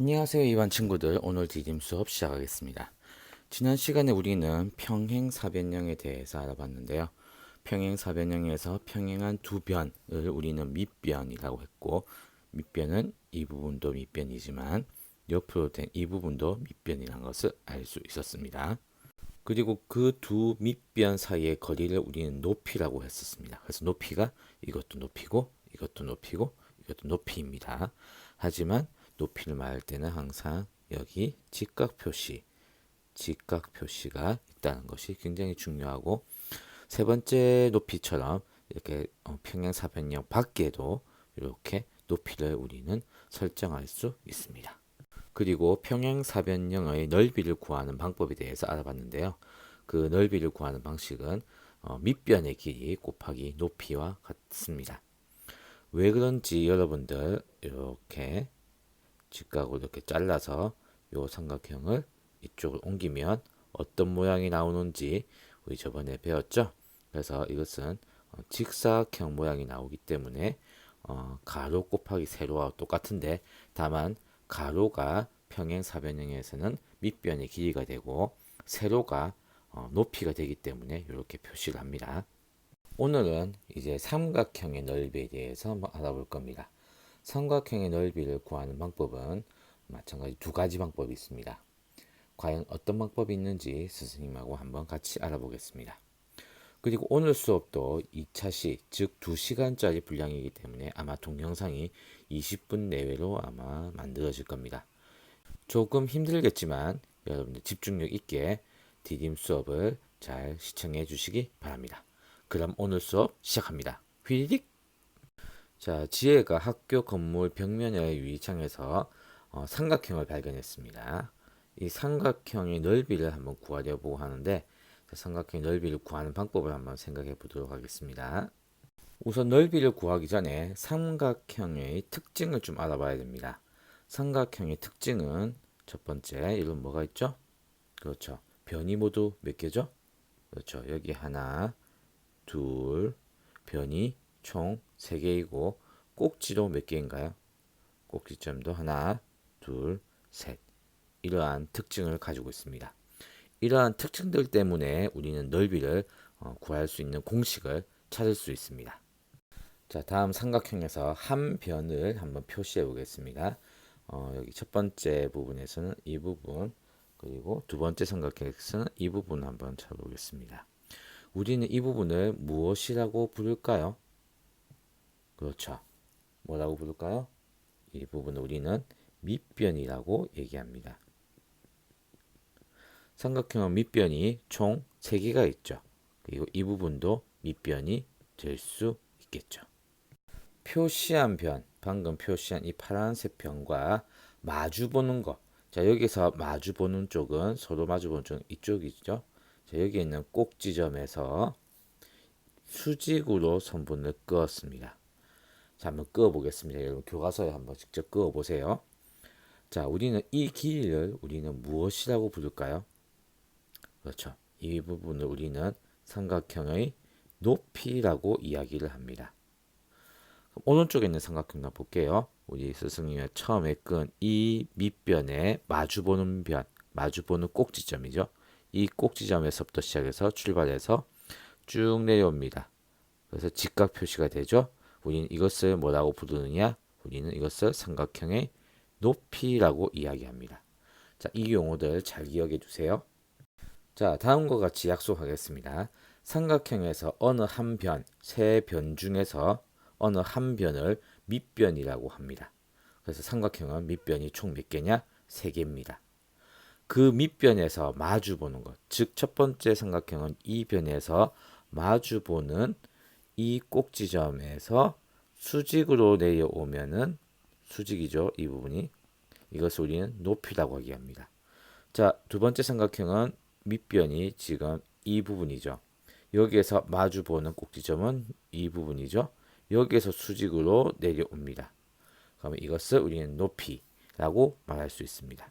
안녕하세요 이반 친구들 오늘 디딤 수업 시작하겠습니다. 지난 시간에 우리는 평행 사변형에 대해서 알아봤는데요. 평행 사변형에서 평행한 두 변을 우리는 밑변이라고 했고 밑변은 이 부분도 밑변이지만 옆으로 된 이 부분도 밑변이라는 것을 알 수 있었습니다. 그리고 그 두 밑변 사이의 거리를 우리는 높이라고 했었습니다. 그래서 높이가 이것도 높이고 이것도 높이고 이것도 높이입니다. 하지만 높이를 말할 때는 항상 여기 직각 표시, 직각 표시가 있다는 것이 굉장히 중요하고 세 번째 높이처럼 이렇게 어, 평행사변형 밖에도 이렇게 높이를 우리는 설정할 수 있습니다. 그리고 평행사변형의 넓이를 구하는 방법에 대해서 알아봤는데요. 그 넓이를 구하는 방식은 어, 밑변의 길이 곱하기 높이와 같습니다. 왜 그런지 여러분들 이렇게 직각으로 이렇게 잘라서 요 삼각형을 이쪽으로 옮기면 어떤 모양이 나오는지 우리 저번에 배웠죠? 그래서 이것은 어, 직사각형 모양이 나오기 때문에 어, 가로 곱하기 세로와 똑같은데 다만 가로가 평행사변형에서는 밑변의 길이가 되고 세로가 어, 높이가 되기 때문에 이렇게 표시를 합니다. 오늘은 이제 삼각형의 넓이에 대해서 한번 알아볼 겁니다. 삼각형의 넓이를 구하는 방법은 마찬가지 두 가지 방법이 있습니다. 과연 어떤 방법이 있는지 스승님하고 한번 같이 알아보겠습니다. 그리고 오늘 수업도 2차시, 즉 2시간짜리 분량이기 때문에 아마 동영상이 20분 내외로 아마 만들어질 겁니다. 조금 힘들겠지만 여러분들 집중력 있게 디딤 수업을 잘 시청해 주시기 바랍니다. 그럼 오늘 수업 시작합니다. 휘리릭! 자, 지혜가 학교 건물 벽면의 유리창에서 어, 삼각형을 발견했습니다. 이 삼각형의 넓이를 한번 구하려고 하는데 자, 삼각형의 넓이를 구하는 방법을 한번 생각해 보도록 하겠습니다. 우선 넓이를 구하기 전에 삼각형의 특징을 좀 알아봐야 됩니다. 삼각형의 특징은 첫 번째 이런 뭐가 있죠? 그렇죠. 변이 모두 몇 개죠? 그렇죠. 여기 하나, 둘, 변이 총 3개이고 꼭지도 몇 개인가요? 꼭지점도 하나, 둘, 셋. 이러한 특징을 가지고 있습니다. 이러한 특징들 때문에 우리는 넓이를 어, 구할 수 있는 공식을 찾을 수 있습니다. 자, 다음 삼각형에서 한 변을 한번 표시해 보겠습니다. 어, 여기 첫 번째 부분에서는 이 부분, 그리고 두 번째 삼각형에서는 이 부분 한번 찾아보겠습니다. 우리는 이 부분을 무엇이라고 부를까요? 그렇죠. 뭐라고 부를까요? 이 부분을 우리는 밑변이라고 얘기합니다. 삼각형은 밑변이 총 3개가 있죠. 그리고 이 부분도 밑변이 될 수 있겠죠. 표시한 변, 방금 표시한 이 파란색 변과 마주 보는 것. 자, 여기서 마주 보는 쪽은 서로 마주 보는 쪽은 이쪽이죠. 자, 여기 있는 꼭지점에서 수직으로 선분을 그었습니다. 자, 한번 그어 보겠습니다. 여러분 교과서에 한번 직접 그어 보세요. 자, 우리는 이 길이를 우리는 무엇이라고 부를까요? 그렇죠. 이 부분을 우리는 삼각형의 높이라고 이야기를 합니다. 오른쪽에 있는 삼각형 볼게요. 우리 스승님이 처음에 끈 이 밑변에 마주보는 변, 마주보는 꼭지점이죠. 이 꼭지점에서부터 시작해서 출발해서 쭉 내려옵니다. 그래서 직각 표시가 되죠. 우리는 이것을 뭐라고 부르느냐? 우리는 이것을 삼각형의 높이라고 이야기합니다. 자, 이 용어들 잘 기억해 두세요. 자, 다음과 같이 약속하겠습니다. 삼각형에서 어느 한 변, 세 변 중에서 어느 한 변을 밑변이라고 합니다. 그래서 삼각형은 밑변이 총 몇 개냐? 세 개입니다. 그 밑변에서 마주 보는 것, 즉 첫 번째 삼각형은 이 변에서 마주 보는 이 꼭지점에서 수직으로 내려오면은 수직이죠. 이 부분이. 이것을 우리는 높이라고 얘기합니다. 자, 두 번째 삼각형은 밑변이 지금 이 부분이죠. 여기에서 마주 보는 꼭지점은 이 부분이죠. 여기에서 수직으로 내려옵니다. 그러면 이것을 우리는 높이라고 말할 수 있습니다.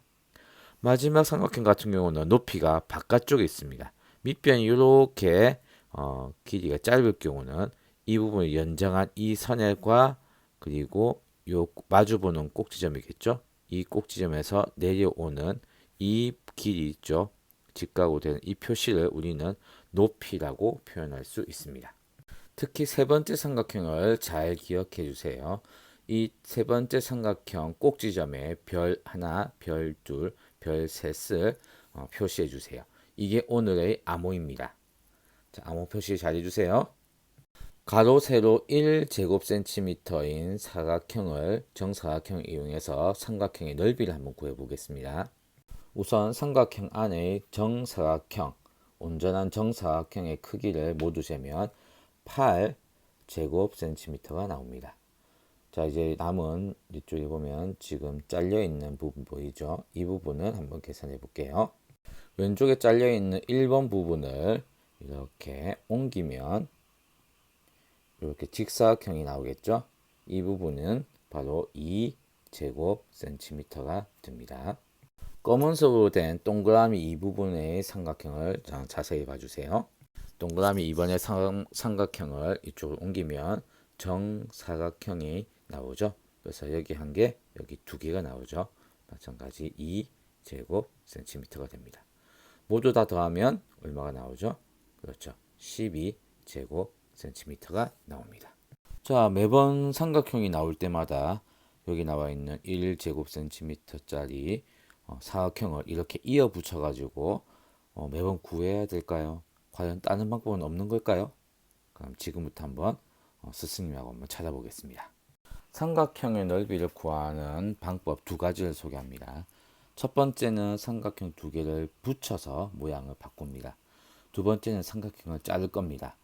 마지막 삼각형 같은 경우는 높이가 바깥쪽에 있습니다. 밑변이 이렇게 어, 길이가 짧을 경우는 이 부분을 연장한 이 선과 그리고 요 마주보는 꼭지점이겠죠. 이 꼭지점에서 내려오는 이 길이 있죠. 직각으로 되는 이 표시를 우리는 높이라고 표현할 수 있습니다. 특히 세 번째 삼각형을 잘 기억해 주세요. 이 세 번째 삼각형 꼭지점에 별 하나, 별 둘, 별 셋을 어, 표시해 주세요. 이게 오늘의 암호입니다. 자, 암호 표시 잘 해주세요. 가로 세로 1제곱센티미터인 사각형을 정사각형을 이용해서 삼각형의 넓이를 한번 구해보겠습니다. 우선 삼각형 안에 정사각형, 온전한 정사각형의 크기를 모두 재면 8제곱센티미터가 나옵니다. 자 이제 남은 이쪽에 보면 지금 잘려 있는 부분 보이죠? 이 부분은 한번 계산해 볼게요. 왼쪽에 잘려 있는 1번 부분을 이렇게 옮기면 이렇게 직사각형이 나오겠죠? 이 부분은 바로 2제곱 센티미터가 됩니다. 검은색으로 된 동그라미 이 부분의 삼각형을 자세히 봐주세요. 동그라미 2번의 삼, 삼각형을 이쪽으로 옮기면 정사각형이 나오죠. 그래서 여기 한 개, 여기 두 개가 나오죠. 마찬가지 2제곱 센티미터가 됩니다. 모두 다 더하면 얼마가 나오죠? 그렇죠. 12 제곱 센티미터가 나옵니다. 자, 매번 삼각형이 나올 때마다 여기 나와 있는 1 제곱 센티미터짜리 어, 사각형을 이렇게 이어 붙여 가지고 어, 매번 구해야 될까요? 과연 다른 방법은 없는 걸까요? 그럼 지금부터 한번 어, 스승님하고 한번 찾아보겠습니다. 삼각형의 넓이를 구하는 방법 두 가지를 소개합니다. 첫 번째는 삼각형 두 개를 붙여서 모양을 바꿉니다. 두 번째는 삼각형을 자를 겁니다.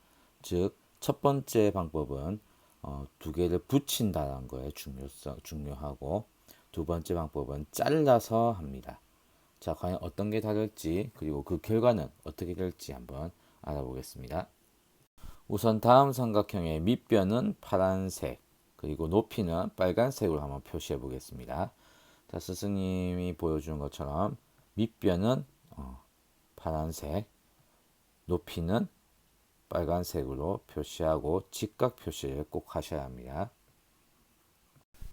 즉, 첫 번째 방법은 어, 두 개를 붙인다는 거에 중요성, 중요하고 두 번째 방법은 잘라서 합니다. 자, 과연 어떤 게 다를지 그리고 그 결과는 어떻게 될지 한번 알아보겠습니다. 우선 다음 삼각형의 밑변은 파란색 그리고 높이는 빨간색으로 한번 표시해 보겠습니다. 자, 스승님이 보여주는 것처럼 밑변은 어, 파란색, 높이는 빨간색으로 표시하고 직각 표시를 꼭 하셔야 합니다.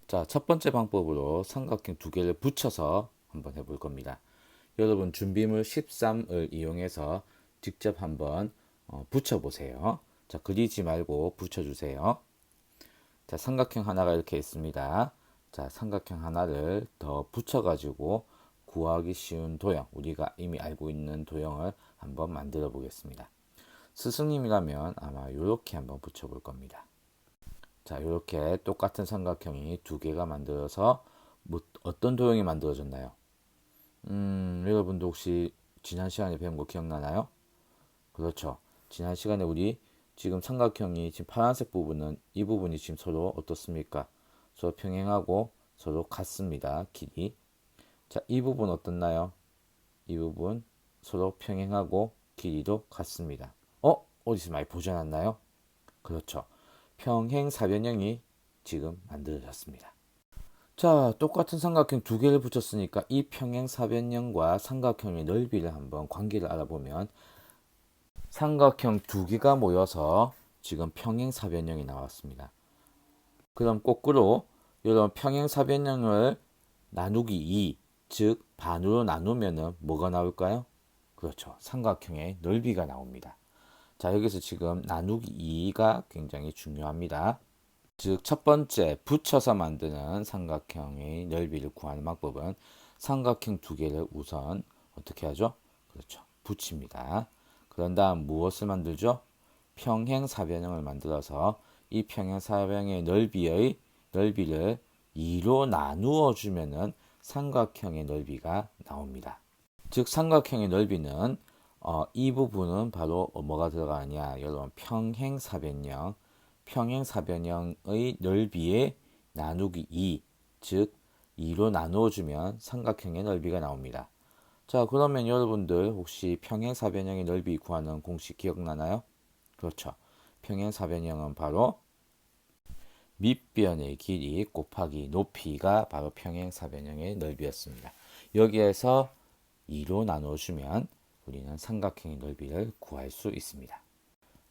자, 첫 번째 방법으로 삼각형 두 개를 붙여서 한번 해볼 겁니다. 여러분 준비물 13을 이용해서 직접 한번 어, 붙여보세요. 자, 그리지 말고 붙여주세요. 자, 삼각형 하나가 이렇게 있습니다. 자, 삼각형 하나를 더 붙여가지고 구하기 쉬운 도형, 우리가 이미 알고 있는 도형을 한번 만들어 보겠습니다. 스승님이라면 아마 이렇게 한번 붙여볼 겁니다. 자, 이렇게 똑같은 삼각형이 두 개가 만들어서 뭐 어떤 도형이 만들어졌나요? 음, 여러분도 혹시 지난 시간에 배운 거 기억나나요? 그렇죠. 지난 시간에 우리 지금 삼각형이 지금 파란색 부분은 이 부분이 지금 서로 어떻습니까? 서로 평행하고 서로 같습니다. 길이. 자, 이 부분 어떻나요? 이 부분 서로 평행하고 길이도 같습니다. 어? 어디서 많이 보지 않았나요? 그렇죠. 평행 사변형이 지금 만들어졌습니다. 자, 똑같은 삼각형 두 개를 붙였으니까 이 평행 사변형과 삼각형의 넓이를 한번 관계를 알아보면 삼각형 두 개가 모여서 지금 평행 사변형이 나왔습니다. 그럼 거꾸로 이런 평행 사변형을 나누기 2, 즉 반으로 나누면 뭐가 나올까요? 그렇죠. 삼각형의 넓이가 나옵니다. 자, 여기서 지금 나누기 2가 굉장히 중요합니다. 즉, 첫 번째 붙여서 만드는 삼각형의 넓이를 구하는 방법은 삼각형 두 개를 우선 어떻게 하죠? 그렇죠. 붙입니다. 그런 다음 무엇을 만들죠? 평행사변형을 만들어서 이 평행사변형의 넓이의 넓이를 2로 나누어 주면은 삼각형의 넓이가 나옵니다. 즉 삼각형의 넓이는 어, 이 부분은 바로 뭐가 들어가느냐 여러분 평행사변형 평행사변형의 넓이의 나누기 2, 즉 2로 나누어 주면 삼각형의 넓이가 나옵니다. 자, 그러면 여러분들 혹시 평행사변형의 넓이 구하는 공식 기억나나요? 그렇죠. 평행사변형은 바로 밑변의 길이 곱하기 높이가 바로 평행사변형의 넓이였습니다. 여기에서 2로 나눠주면 우리는 삼각형의 넓이를 구할 수 있습니다.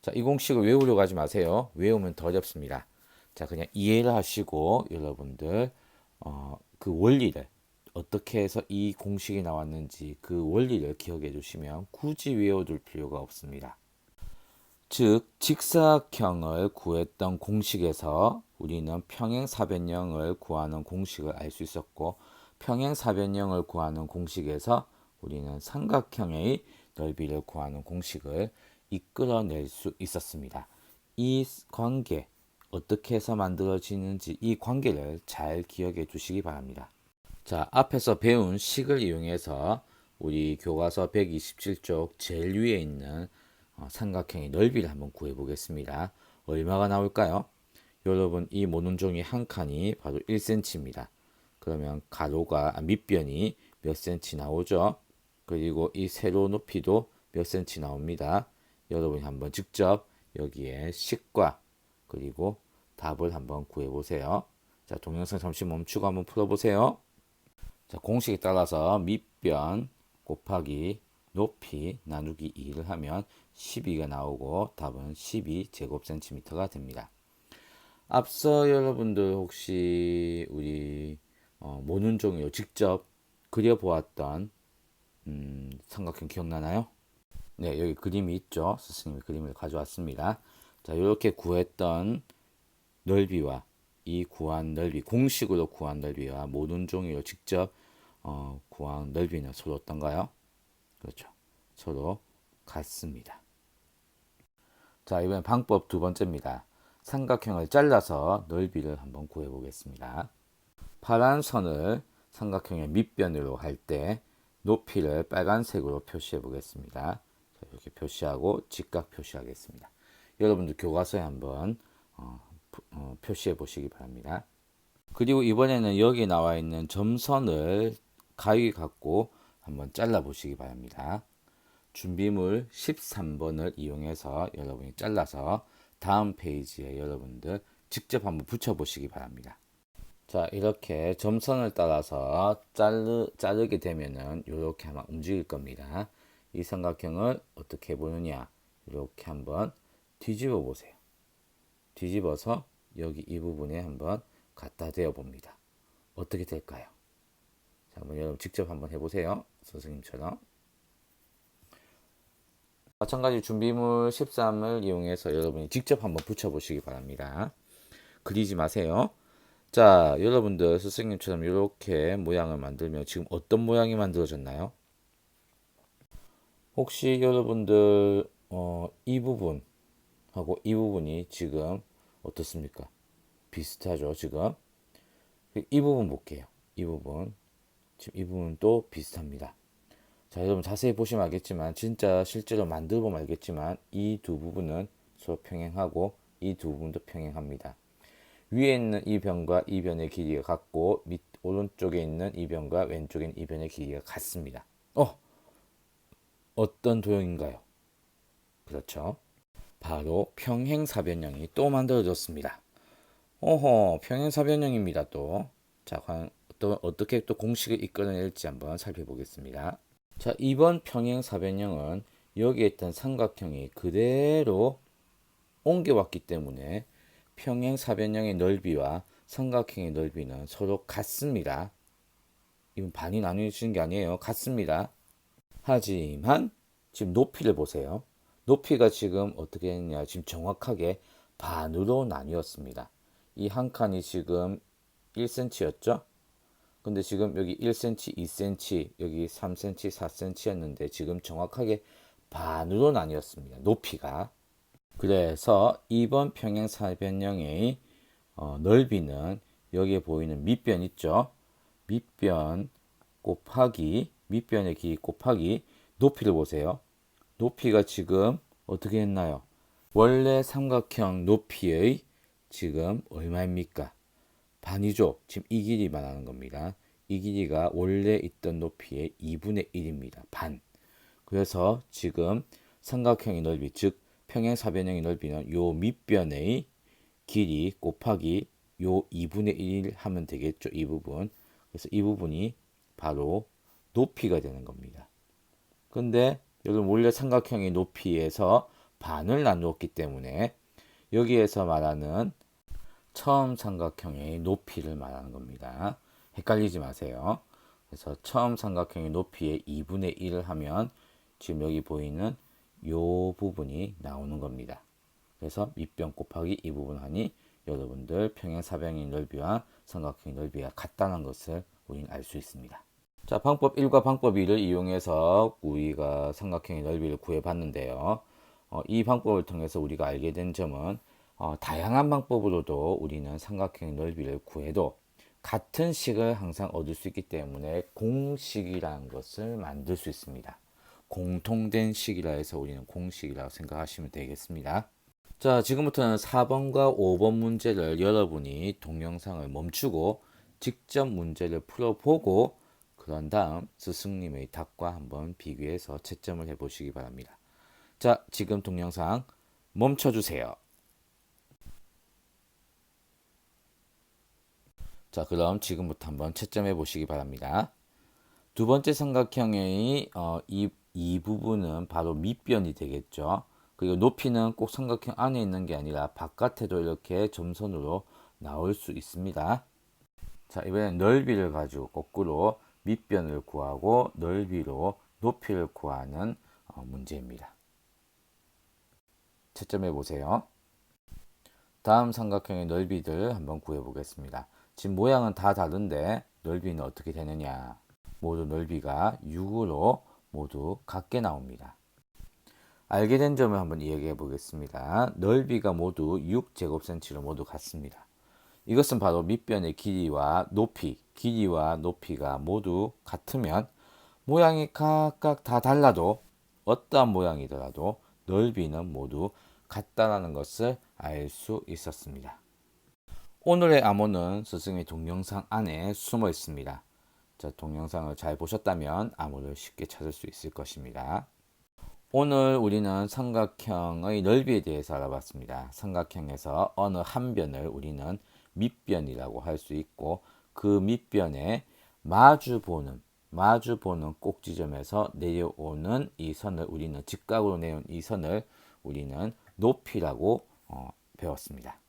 자, 이 공식을 외우려고 하지 마세요. 외우면 더 어렵습니다. 자, 그냥 이해를 하시고 여러분들 어, 그 원리를 어떻게 해서 이 공식이 나왔는지 그 원리를 기억해 주시면 굳이 외워둘 필요가 없습니다. 즉 직사각형을 구했던 공식에서 우리는 평행사변형을 구하는 공식을 알 수 있었고 평행사변형을 구하는 공식에서 우리는 삼각형의 넓이를 구하는 공식을 이끌어낼 수 있었습니다. 이 관계 어떻게 해서 만들어지는지 이 관계를 잘 기억해 두시기 바랍니다. 자, 앞에서 배운 식을 이용해서 우리 교과서 127쪽 제일 위에 있는 어, 삼각형의 넓이를 한번 구해 보겠습니다. 얼마가 나올까요? 여러분 이 모눈종이 한 칸이 바로 1cm입니다. 그러면 가로가 아, 밑변이 몇 cm 나오죠? 그리고 이 세로 높이도 몇 cm 나옵니다. 여러분이 한번 직접 여기에 식과 그리고 답을 한번 구해 보세요. 자, 동영상 잠시 멈추고 한번 풀어 보세요. 자, 공식에 따라서 밑변 곱하기 높이 나누기 2를 하면 12가 나오고 답은 12 제곱센티미터가 됩니다. 앞서 여러분들 혹시 우리 어, 모눈종이로 직접 그려보았던 음, 삼각형 기억나나요? 네, 여기 그림이 있죠. 스승님이 그림을 가져왔습니다. 자, 이렇게 구했던 넓이와 이 구한 넓이, 공식으로 구한 넓이와 모눈종이로 직접 어, 구한 넓이는 서로 어떤가요? 그렇죠. 서로 같습니다. 자, 이번엔 방법 두 번째입니다. 삼각형을 잘라서 넓이를 한번 구해 보겠습니다. 파란 선을 삼각형의 밑변으로 할 때 높이를 빨간색으로 표시해 보겠습니다. 자, 이렇게 표시하고 직각 표시하겠습니다. 여러분들 교과서에 한번 어, 어, 표시해 보시기 바랍니다. 그리고 이번에는 여기 나와 있는 점선을 가위 갖고 한번 잘라 보시기 바랍니다. 준비물 13번을 이용해서 여러분이 잘라서 다음 페이지에 여러분들 직접 한번 붙여 보시기 바랍니다. 자, 이렇게 점선을 따라서 자르, 자르게 되면은 이렇게 아마 움직일 겁니다. 이 삼각형을 어떻게 보느냐. 이렇게 한번 뒤집어 보세요. 뒤집어서 여기 이 부분에 한번 갖다 대어 봅니다. 어떻게 될까요? 자, 한번 여러분 직접 한번 해보세요. 선생님처럼. 마찬가지 준비물 13을 이용해서 여러분이 직접 한번 붙여보시기 바랍니다. 그리지 마세요. 자, 여러분들 선생님처럼 이렇게 모양을 만들면 지금 어떤 모양이 만들어졌나요? 혹시 여러분들 어, 이 부분하고 이 부분이 지금 어떻습니까? 비슷하죠, 지금? 이 부분 볼게요. 이 부분. 지금 이 부분도 비슷합니다. 자, 여러분 자세히 보시면 알겠지만 진짜 실제로 만들어 보면 알겠지만 이 두 부분은 서로 평행하고 이 두 부분도 평행합니다. 위에 있는 이 변과 이 변의 길이가 같고 밑 오른쪽에 있는 이 변과 왼쪽에 있는 이 변의 길이가 같습니다. 어, 어떤 도형인가요? 그렇죠. 바로 평행사변형이 또 만들어졌습니다. 어허, 평행사변형입니다. 또. 자, 과연 또 어떻게 또 공식을 이끌어낼지 한번 살펴보겠습니다. 자, 이번 평행사변형은 여기에 있던 삼각형이 그대로 옮겨왔기 때문에 평행 사변형의 넓이와 삼각형의 넓이는 서로 같습니다. 이건 반이 나뉘어지는 게 아니에요. 같습니다. 하지만 지금 높이를 보세요. 높이가 지금 어떻게 했냐. 지금 정확하게 반으로 나뉘었습니다. 이 한 칸이 지금 1cm였죠? 근데 지금 여기 1cm, 2cm, 여기 3cm, 4cm였는데 지금 정확하게 반으로 나뉘었습니다. 높이가. 그래서 이번 평행사변형의 어, 넓이는 여기에 보이는 밑변 있죠? 밑변 곱하기 밑변의 길이 곱하기 높이를 보세요. 높이가 지금 어떻게 했나요? 원래 삼각형 높이의 지금 얼마입니까? 반이죠. 지금 이 길이 말하는 겁니다. 이 길이가 원래 있던 높이의 2분의 1입니다. 반. 그래서 지금 삼각형의 넓이, 즉 평행 사변형의 넓이는 요 밑변의 길이 곱하기 요 2분의 1 하면 되겠죠. 이 부분. 그래서 이 부분이 바로 높이가 되는 겁니다. 근데 여러분 원래 삼각형의 높이에서 반을 나누었기 때문에 여기에서 말하는 처음 삼각형의 높이를 말하는 겁니다. 헷갈리지 마세요. 그래서 처음 삼각형의 높이의 2분의 1을 하면 지금 여기 보이는 요 부분이 나오는 겁니다. 그래서 밑변 곱하기 이 부분 하니 여러분들 평행 사변의 넓이와 삼각형의 넓이가 같다는 것을 우리는 알 수 있습니다. 자, 방법 1과 방법 2를 이용해서 우리가 삼각형의 넓이를 구해봤는데요. 어, 이 방법을 통해서 우리가 알게 된 점은 어, 다양한 방법으로도 우리는 삼각형의 넓이를 구해도 같은 식을 항상 얻을 수 있기 때문에 공식이라는 것을 만들 수 있습니다. 공통된 식이라 해서 우리는 공식이라고 생각하시면 되겠습니다. 자, 지금부터는 4번과 5번 문제를 여러분이 동영상을 멈추고 직접 문제를 풀어보고 그런 다음 스승님의 답과 한번 비교해서 채점을 해보시기 바랍니다. 자, 지금 동영상 멈춰주세요. 자, 그럼 지금부터 한번 채점해 보시기 바랍니다. 두 번째 삼각형의 어, 이, 이 부분은 바로 밑변이 되겠죠. 그리고 높이는 꼭 삼각형 안에 있는 게 아니라 바깥에도 이렇게 점선으로 나올 수 있습니다. 자, 이번엔 넓이를 가지고 거꾸로 밑변을 구하고 넓이로 높이를 구하는 어, 문제입니다. 채점해 보세요. 다음 삼각형의 넓이들 한번 구해 보겠습니다. 지금 모양은 다 다른데 넓이는 어떻게 되느냐? 모두 넓이가 6으로 모두 같게 나옵니다. 알게 된 점을 한번 이야기해 보겠습니다. 넓이가 모두 6제곱센치로 모두 같습니다. 이것은 바로 밑변의 길이와 높이, 길이와 높이가 모두 같으면 모양이 각각 다 달라도 어떠한 모양이더라도 넓이는 모두 같다라는 것을 알 수 있었습니다. 오늘의 암호는 스승의 동영상 안에 숨어 있습니다. 자, 동영상을 잘 보셨다면 암호를 쉽게 찾을 수 있을 것입니다. 오늘 우리는 삼각형의 넓이에 대해서 알아봤습니다. 삼각형에서 어느 한 변을 우리는 밑변이라고 할 수 있고 그 밑변에 마주 보는 마주 보는 꼭지점에서 내려오는 이 선을 우리는 직각으로 내온 이 선을 우리는 높이라고 어, 배웠습니다.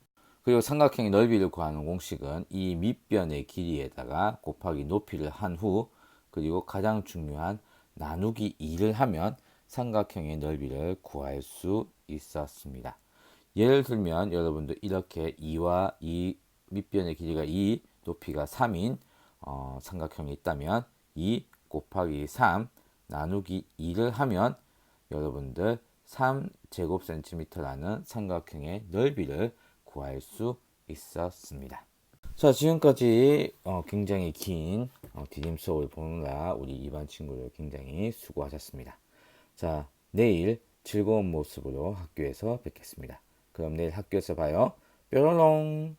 그리고 삼각형의 넓이를 구하는 공식은 이 밑변의 길이에다가 곱하기 높이를 한 후 그리고 가장 중요한 나누기 2를 하면 삼각형의 넓이를 구할 수 있었습니다. 예를 들면 여러분들 이렇게 2와 2 밑변의 길이가 2, 높이가 3인 어, 삼각형이 있다면 2 곱하기 3 나누기 2를 하면 여러분들 3 제곱센티미터라는 삼각형의 넓이를 구할 수 있었습니다. 자, 지금까지 어, 굉장히 긴 어, 디딤 수업을 보느라 우리 이반 친구들 굉장히 수고하셨습니다. 자, 내일 즐거운 모습으로 학교에서 뵙겠습니다. 그럼 내일 학교에서 봐요. 뾰로롱!